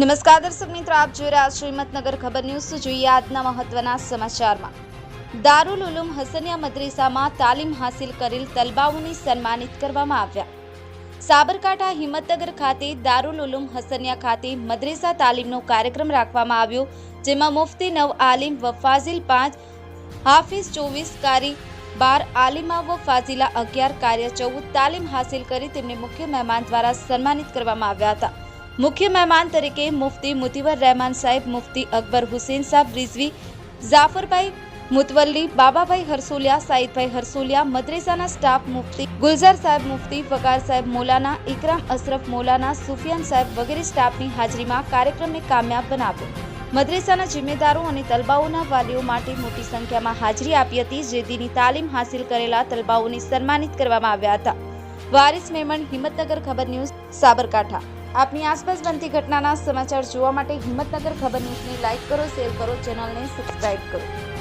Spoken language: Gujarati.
નમસ્કાર દર્શક મિત્રો, આપ જોઈ રહ્યા છો હિંમતનગર ખબર ન્યૂઝ. જોઈએ આજના મહત્વના સમાચારમાં. દારૂલ ઉલુમ હસનિયા મદ્રેસામાં તાલીમ હાસિલ કરેલ તલબાઓને સન્માનિત કરવામાં આવ્યા. સાબરકાંઠા હિંમતનગર ખાતે દારૂલ ઉલુમ હસનિયા ખાતે મદ્રેસા તાલીમનો કાર્યક્રમ રાખવામાં આવ્યો, જેમાં મુફતી નવ આલિમ વ ફાઝિલ પાંચ, હાફિઝ ચોવીસ કારી બાર આલિમા વ ફાઝિલા અગિયાર કાર્ય ચૌદ તાલીમ હાસિલ કરી તેમને મુખ્ય મહેમાન દ્વારા સન્માનિત કરવામાં આવ્યા હતા. મુખ્ય મહેમાન તરીકે મુફતી મુતીવર રહેમાન સાહેબ, મુફતી અકબર હુસેન સાહેબ, રિઝવી જાફરભાઈ મુતવલ્લી, બાબાભાઈ હરસોલિયા, સાઈદભાઈ હરસોલિયા, મદ્રેસાના સ્ટાફ મુફતી ગુલઝાર સાહેબ, મુફતી વકાર સાહેબ મોલાના, ઇકરામ અશરફ મોલાના, સુફિયાન સાહેબ વગેરે સ્ટાફની હાજરીમાં કાર્યક્રમને કામયાબ બનાવ્યો. મદ્રેસાના જિમ્મેદારો અને તલબાઓના વાલીઓ માટે મોટી સંખ્યામાં હાજરી આપી હતી, જે દીની તાલીમ હાંસિલ કરેલા તલબાઓને સન્માનિત કરવામાં આવ્યા હતા. વારિસ મેમણ, હિંમતનગર ખબર ન્યૂઝ, સાબરકાંઠા. આપની આસપાસ બનતી ઘટનાના સમાચાર જોવા માટે હિંમતનગર ખબર ન્યૂઝને લાઇક કરો, શેર કરો, ચેનલને સબસ્ક્રાઇબ કરો.